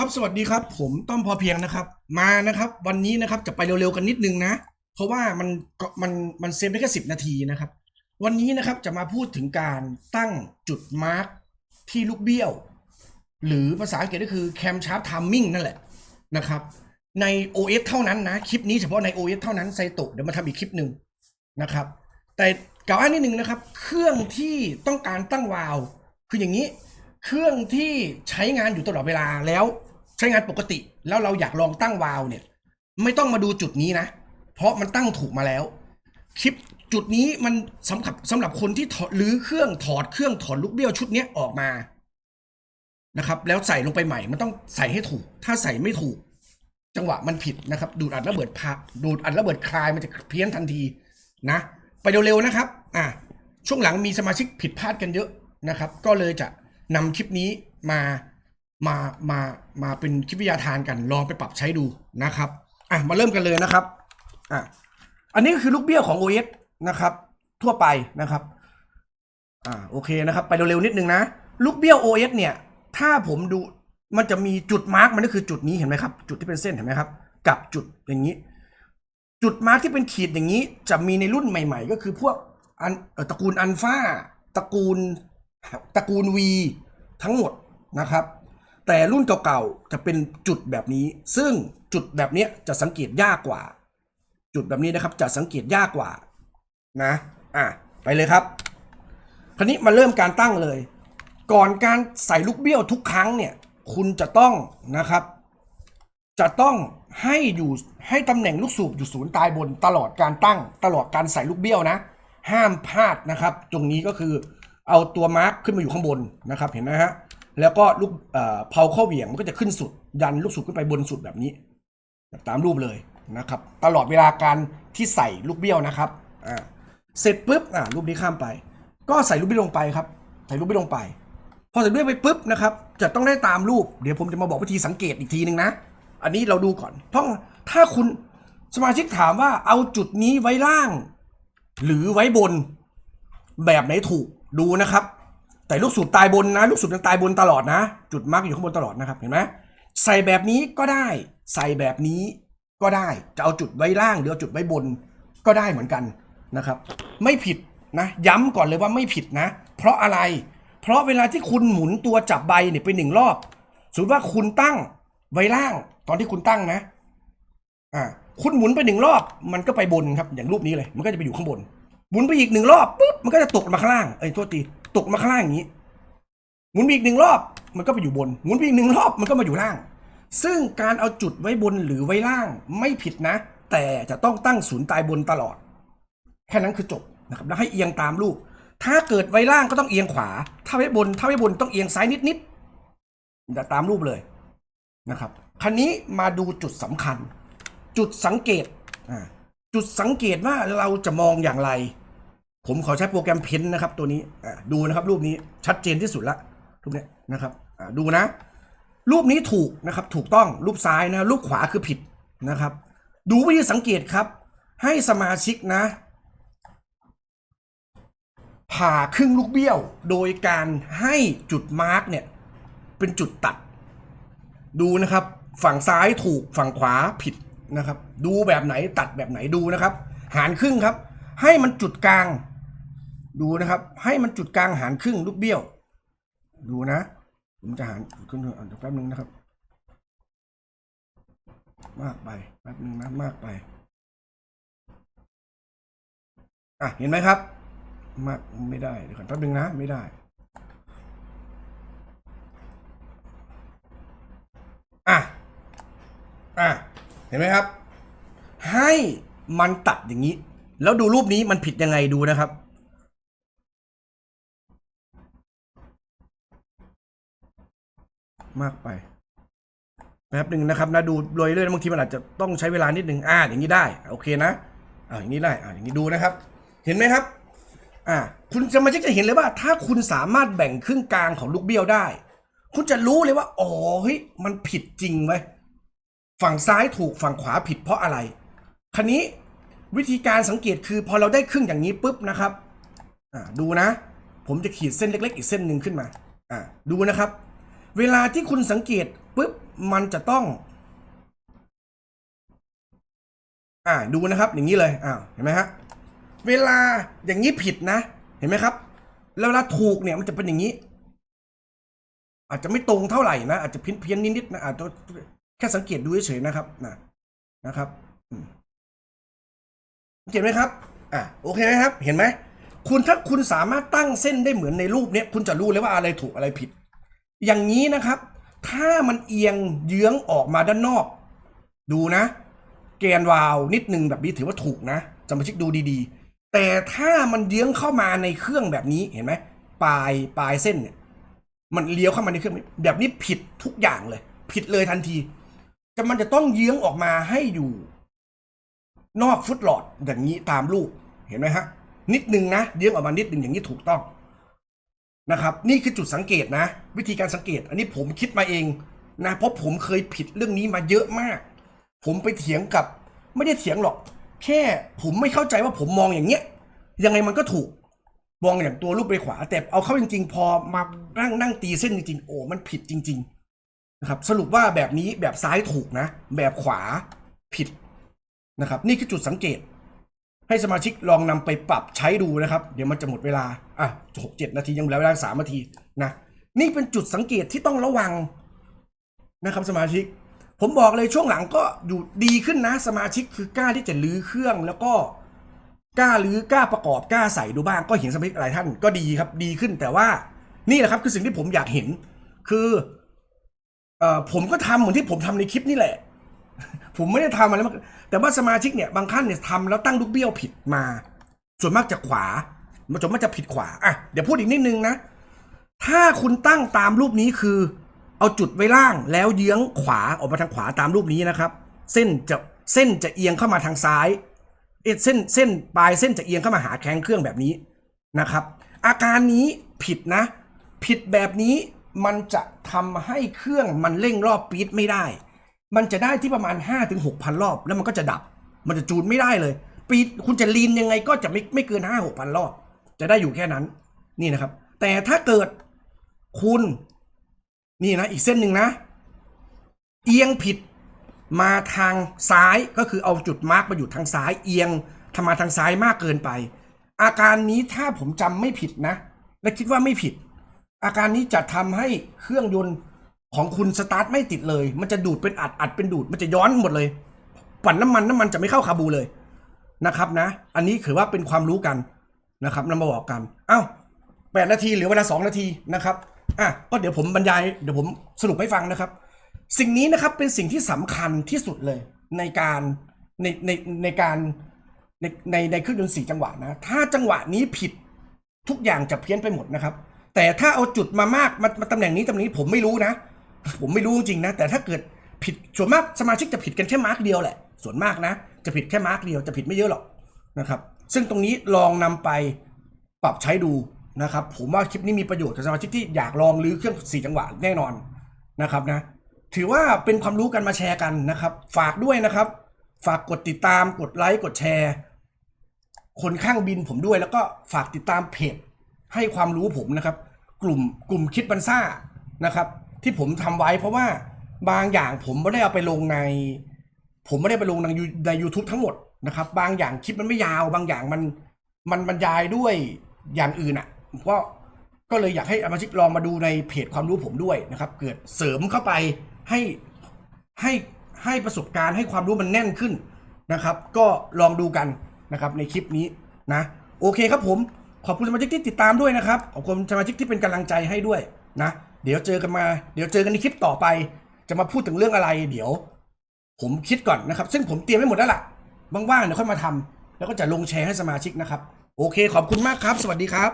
ครับสวัสดีครับ ผมต้อมพอเพียงนะครับ มานะครับ วันนี้นะครับจะไปเร็วๆกันนิดนึงนะ เพราะว่ามันมันมันเซฟได้แค่สิบนาทีนะครับ วันนี้นะครับจะมาพูดถึงการตั้งจุดมาร์กที่ลูกเบี้ยว หรือภาษาอังกฤษก็คือ cam sharp timing นั่นแหละนะครับ ใน OS เท่านั้นนะ คลิปนี้เฉพาะใน OS เท่านั้นไซโตเดี๋ยวมาทำอีกคลิปหนึ่งนะครับ แต่กล่าวอ้างนิดนึงนะครับ เครื่องที่ต้องการตั้งวาล์วคืออย่างนี้ เครื่องที่ใช้งานอยู่ตลอดเวลาแล้ว ใช้งานปกติ แล้วเราอยากลองตั้งวาล์วเนี่ย ไม่ต้องมาดูจุดนี้นะ เพราะมันตั้งถูกมาแล้ว คลิปจุดนี้มันสำหรับสำหรับคนที่ถอดหรือเครื่องถอดเครื่องถอดลูกเบี้ยวชุดเนี้ยออกมานะครับแล้วใส่ลงไปใหม่มันต้องใส่ให้ถูก ถ้าใส่ไม่ถูก จังหวะมันผิดนะครับ ดูดอัดระเบิดพาดูดอัดระเบิดคลายมันจะเพี้ยนทันทีนะ ไปเร็วๆนะครับ อะช่วงหลังมีสมาชิกผิดพลาดกันเยอะนะครับ ก็เลยจะนำคลิปนี้มา มามามาเป็นคลิปวิทยาทานกันลองไปปรับใช้ดูนะครับอะมาเริ่มกันเลยนะครับอะอันนี้ก็คือลูกเบี้ยวของ OS นะครับ ทั่วไปนะครับอ่าโอเคนะครับ ไปเร็วๆนิดนึงนะ ลูกเบี้ยว OS เนี่ย ถ้าผมดูมันจะมีจุดมาร์กมันก็คือจุดนี้เห็นไหมครับ จุดที่เป็นเส้นเห็นไหมครับ กับจุดอย่างนี้ จุดมาร์กที่เป็นขีดอย่างนี้ จะมีในรุ่นใหม่ ๆ ก็คือพวกอันตระกูลอัลฟาตระกูลตระกูล V ทั้งหมดนะครับ แต่รุ่นเก่าๆจะเป็นจุดแบบนี้ ซึ่งจุดแบบนี้จะสังเกตยากกว่า จุดแบบนี้นะครับจะสังเกตยากกว่านะอะไปเลยครับคราวนี้มาเริ่มการตั้งเลย ก่อนการใส่ลูกเบี้ยวทุกครั้งเนี่ย คุณจะต้องนะครับ จะต้องให้อยู่ให้ตำแหน่งลูกสูบอยู่ศูนย์ตายบนตลอดการตั้งตลอดการใส่ลูกเบี้ยวนะ ห้ามพลาดนะครับ ตรงนี้ก็คือเอาตัวมาร์คขึ้นมาอยู่ข้างบนนะครับ เห็นไหมฮะ แล้วก็ลูกเอ่อเพาเข้าเหวี่ยงมันก็จะขึ้นสุด ยันลูกสูบขึ้นไปบนสุดแบบนี้ตามรูปเลยนะครับ ตลอดเวลาการที่ใส่ลูกเบี้ยวนะครับอ่าเสร็จปุ๊บอ่ารูปนี้ข้ามไป ก็ใส่ลูกเบี้ยวลงไปครับ ใส่ลูกเบี้ยวลงไป พอใส่ลูกเบี้ยวไปปุ๊บนะครับ จะต้องได้ตามรูป เดี๋ยวผมจะมาบอกวิธีสังเกตอีกทีหนึ่งนะ อันนี้เราดูก่อน เพราะถ้าคุณสมาชิกถามว่าเอาจุดนี้ไว้ล่าง หรือไว้บนแบบไหนถูกดูนะครับ แต่ลูกสูบตายบนนะ ลูกสูบยังตายบนตลอดนะ จุดมาร์กอยู่ข้างบนตลอดนะครับเห็นไหมใส่แบบนี้ก็ได้ ใส่แบบนี้ก็ได้จะเอาจุดไว้ล่างหรือเอาจุดไว้บนก็ได้เหมือนกันนะครับ ไม่ผิดนะ ย้ำก่อนเลยว่าไม่ผิดนะ เพราะอะไร เพราะเวลาที่คุณหมุนตัวจับใบเนี่ยไปหนึ่งรอบสมมติว่าคุณตั้งไว้ล่างตอนที่คุณตั้งนะอ่าคุณหมุนไปหนึ่งรอบ มันก็ไปบนครับอย่างรูปนี้เลย มันก็จะไปอยู่ข้างบน หมุนไปอีกหนึ่งรอบปุ๊บมันก็จะตกมาข้างล่างเอ้ยโทษที ตกมาข้างล่างอย่างนี้หมุนไปอีกหนึ่งรอบมันก็ไปอยู่บนหมุนไปอีกหนึ่งรอบมันก็มาอยู่ล่าง ซึ่งการเอาจุดไว้บนหรือไว้ล่างไม่ผิดนะ แต่จะต้องตั้งศูนย์ตายบนตลอด แค่นั้นคือจบนะครับแล้วให้เอียงตามรูปถ้าเกิดไว้ล่างก็ต้องเอียงขวา ถ้าไว้บนถ้าไว้บนต้องเอียงซ้ายนิดๆจะตามรูปเลยนะครับคันนี้มาดูจุดสำคัญ จุดสังเกตจุดสังเกตว่าเราจะมองอย่างไร ผมขอใช้โปรแกรมเพนนะครับ ตัวนี้ดูนะครับ รูปนี้ชัดเจนที่สุดละรูปเนี้ยนะครับดูนะ รูปนี้ถูกนะครับ ถูกต้องรูปซ้ายนะรูปขวาคือผิดนะครับ ดูวิธีสังเกตครับ ให้สมาชิกนะผ่าครึ่งลูกเบี้ยว โดยการให้จุดมาร์กเนี่ย เป็นจุดตัด ดูนะครับ ฝั่งซ้ายถูกฝั่งขวาผิดนะครับ ดูแบบไหนตัดแบบไหนดูนะครับ หารครึ่งครับ ให้มันจุดกลาง ดูนะครับ ให้มันจุดกลางหารครึ่งลูกเบี้ยว ดูนะผมจะหารขึ้นอ่านแป๊บนึงนะครับ มากไปแป๊บนึงนะมากไปอะเห็นไหมครับ มากไม่ได้เดี๋ยวก่อนแป๊บนึงนะ ไม่ได้อะอะเห็นไหมครับ ให้มันตัดอย่างนี้ แล้วดูรูปนี้มันผิดยังไงดูนะครับ มากไปแป๊บหนึ่งนะครับนะดูโดยเรื่อยบางทีมันอาจจะต้องใช้เวลานิดหนึ่งอ่าอย่างนี้ได้ โอเคนะอ่าอย่างนี้ได้อ่าอย่างนี้ดูนะครับ เห็นไหมครับอ่าคุณจะมาจะเห็นเลยว่า ถ้าคุณสามารถแบ่งครึ่งกลางของลูกเบี้ยวได้ คุณจะรู้เลยว่าอ๋อเฮ้ยมันผิดจริงไว้ฝั่งซ้ายถูกฝั่งขวาผิดเพราะอะไรคันนี้วิธีการสังเกตคือพอเราได้ครึ่งอย่างนี้ปุ๊บนะครับอ่าดูนะ ผมจะขีดเส้นเล็ก ๆ อีกเส้นหนึ่งขึ้นมาอ่าดูนะครับ เวลาที่คุณสังเกตปุ๊บมันจะต้อง อ่าดูนะครับอย่างนี้เลยอ้าวเห็นไหมฮะเวลาอย่างนี้ผิดนะ เห็นไหมครับ แล้วเวลาถูกเนี่ยมันจะเป็นอย่างนี้ อาจจะไม่ตรงเท่าไหร่นะอาจจะเพี้ยนเพี้ยนนิดๆนะอาจจะแค่สังเกตดูเฉยๆนะครับนะนะครับอืมเห็นไหมครับอะโอเคไหมครับ เห็นไหมคุณถ้าคุณสามารถตั้งเส้นได้เหมือนในรูปเนี้ยคุณจะรู้เลยว่าอะไรถูกอะไรผิด อย่างนี้นะครับ ถ้ามันเอียงเยื้องออกมาด้านนอก ดูนะ แกนวาลวนิดนึงแบบนี้ถือว่าถูกนะสมาชิกดูดีๆ แต่ถ้ามันเยื้องเข้ามาในเครื่องแบบนี้เห็นไหมปลายปลายเส้นเนี่ยมันเลี้ยวเข้ามาในเครื่องแบบนี้ผิดทุกอย่างเลย ผิดเลยทันทีแต่มันจะต้องเยื้องออกมาให้อยู่ นอกฟุตหลอดอย่างนี้ตามรูปเห็นไหมฮะนิดนึงนะเยื้องออกมานิดนึงอย่างนี้ถูกต้อง นะครับ นี่คือจุดสังเกตนะ วิธีการสังเกต อันนี้ผมคิดมาเองนะเพราะผมเคยผิดเรื่องนี้มาเยอะมาก ผมไปเถียงกับไม่ได้เถียงหรอก แค่ผมไม่เข้าใจว่าผมมองอย่างเงี้ย ยังไงมันก็ถูกมองอย่างตัวรูปไปขวา แต่เอาเข้าจริง ๆ พอมานั่งนั่งตีเส้นจริงๆโอ้มันผิดจริง ๆ นะครับ สรุปว่าแบบนี้แบบซ้ายถูกนะ แบบขวาผิดนะครับ นี่คือจุดสังเกต ให้สมาชิกลองนำไปปรับใช้ดูนะครับ เดี๋ยวมันจะหมดเวลา อะหกเจ็ดนาทียังเหลือเวลาสามนาทีนะนี่เป็นจุดสังเกตที่ต้องระวังนะครับสมาชิก ผมบอกเลยช่วงหลังก็อยู่ดีขึ้นนะ สมาชิกคือกล้าที่จะลื้อเครื่องแล้วก็กล้าลื้อกล้าประกอบกล้าใส่ดูบ้าง ก็เห็นสมาชิกหลายท่านก็ดีครับดีขึ้นแต่ว่านี่แหละครับคือสิ่งที่ผมอยากเห็น คือเอ่อผมก็ทำเหมือนที่ผมทำในคลิปนี่แหละ ผมไม่ได้ทำอะไรมากแต่ว่าสมาชิกเนี่ยบางท่านเนี่ยทำแล้วตั้งลูกเบี้ยวผิดมา ส่วนมากจะขวาส่วนมากจะผิดขวาอะเดี๋ยวพูดอีกนิดนึงนะ ถ้าคุณตั้งตามรูปนี้คือ เอาจุดไว้ล่างแล้วเยื้องขวาออกมาทางขวาตามรูปนี้นะครับ เส้นจะเส้นจะเอียงเข้ามาทางซ้ายเอยเส้นเส้นปลายเส้นจะเอียงเข้ามาหาแข้งเครื่องแบบนี้นะครับ อาการนี้ผิดนะ ผิดแบบนี้มันจะทำให้เครื่องมันเร่งรอบปี๊ดไม่ได้ มันจะได้ที่ประมาณ 5-6ถึง6,000รอบ แล้วมันก็จะดับ มันจะจูนไม่ได้เลย ปีคุณจะลีนยังไงก็จะไม่ไม่เกิน 5 6พันรอบ จะได้อยู่แค่นั้น นี่นะครับ แต่ถ้าเกิดคุณ นี่นะ อีกเส้นหนึ่งนะ เอียงผิดมาทางซ้ายก็คือเอาจุดมาร์กมาอยู่ทางซ้ายเอียงทำมาทางซ้ายมากเกินไป อาการนี้ถ้าผมจำไม่ผิดนะ และคิดว่าไม่ผิด อาการนี้จะทำให้เครื่องยนต์ ของคุณสตาร์ทไม่ติดเลย มันจะดูดเป็นอัดอัดเป็นดูด มันจะย้อนหมดเลย ปั่นน้ำมันน้ำมันจะไม่เข้าคาบูเลยนะครับนะ อันนี้ถือว่าเป็นความรู้กันนะครับนำมาบอกกัน เอ้าแปดนาทีหลือเวลาสองนาทีนะครับ อะก็เดี๋ยวผมบรรยาย เดี๋ยวผมสรุปให้ฟังนะครับ สิ่งนี้นะครับเป็นสิ่งที่สำคัญที่สุดเลยในการในในในการในในในเครื่องยนต์สี่จังหวะนะ ถ้าจังหวะนี้ผิดทุกอย่างจะเพี้ยนไปหมดนะครับ แต่ถ้าเอาจุดมามากมามาตำแหน่งนี้ตำแหน่งนี้ผมไม่รู้นะ ผมไม่รู้จริงๆนะ แต่ถ้าเกิดผิดส่วนมากสมาชิกจะผิดกันแค่มาร์กเดียวแหละ ส่วนมากนะ จะผิดแค่มาร์กเดียวจะผิดไม่เยอะหรอกนะครับ ซึ่งตรงนี้ลองนำไปปรับใช้ดูนะครับ ผมว่าคลิปนี้มีประโยชน์กับสมาชิกที่อยากลองรื้อเครื่องสี่จังหวะแน่นอนนะครับนะ ถือว่าเป็นความรู้กันมาแชร์กันนะครับ ฝากด้วยนะครับ ฝากกดติดตามกดไลค์กดแชร์ คนข้างบินผมด้วย แล้วก็ฝากติดตามเพจให้ความรู้ผมนะครับ กลุ่มกลุ่มคิดบันซ่านะครับ ที่ผมทำไว้ เพราะว่าบางอย่างผมไม่ได้เอาไปลงใน ผมไม่ได้ไปลงในยูใน YouTube ทั้งหมดนะครับ บางอย่างคลิปมันไม่ยาว บางอย่างมันมันบรรยายด้วยอย่างอื่นอะก็ก็เลยอยากให้สมาชิกลองมาดูในเพจความรู้ผมด้วยนะครับ เกิดเสริมเข้าไปให้ให้ให้ประสบการณ์ให้ความรู้มันแน่นขึ้นนะครับ ก็ลองดูกันนะครับในคลิปนี้นะโอเคครับผมขอบคุณสมาชิกที่ติดตามด้วยนะครับ ขอบคุณสมาชิกที่เป็นกำลังใจให้ด้วยนะ เดี๋ยวเจอกันมา เดี๋ยวเจอกันในคลิปต่อไป จะมาพูดถึงเรื่องอะไร เดี๋ยว ผมคิดก่อนนะครับ ซึ่งผมเตรียมไว้หมดแล้วล่ะว่างๆเดี๋ยวค่อยมาทำแล้วก็จะลงแชร์ให้สมาชิกนะครับ โอเค ขอบคุณมากครับ สวัสดีครับ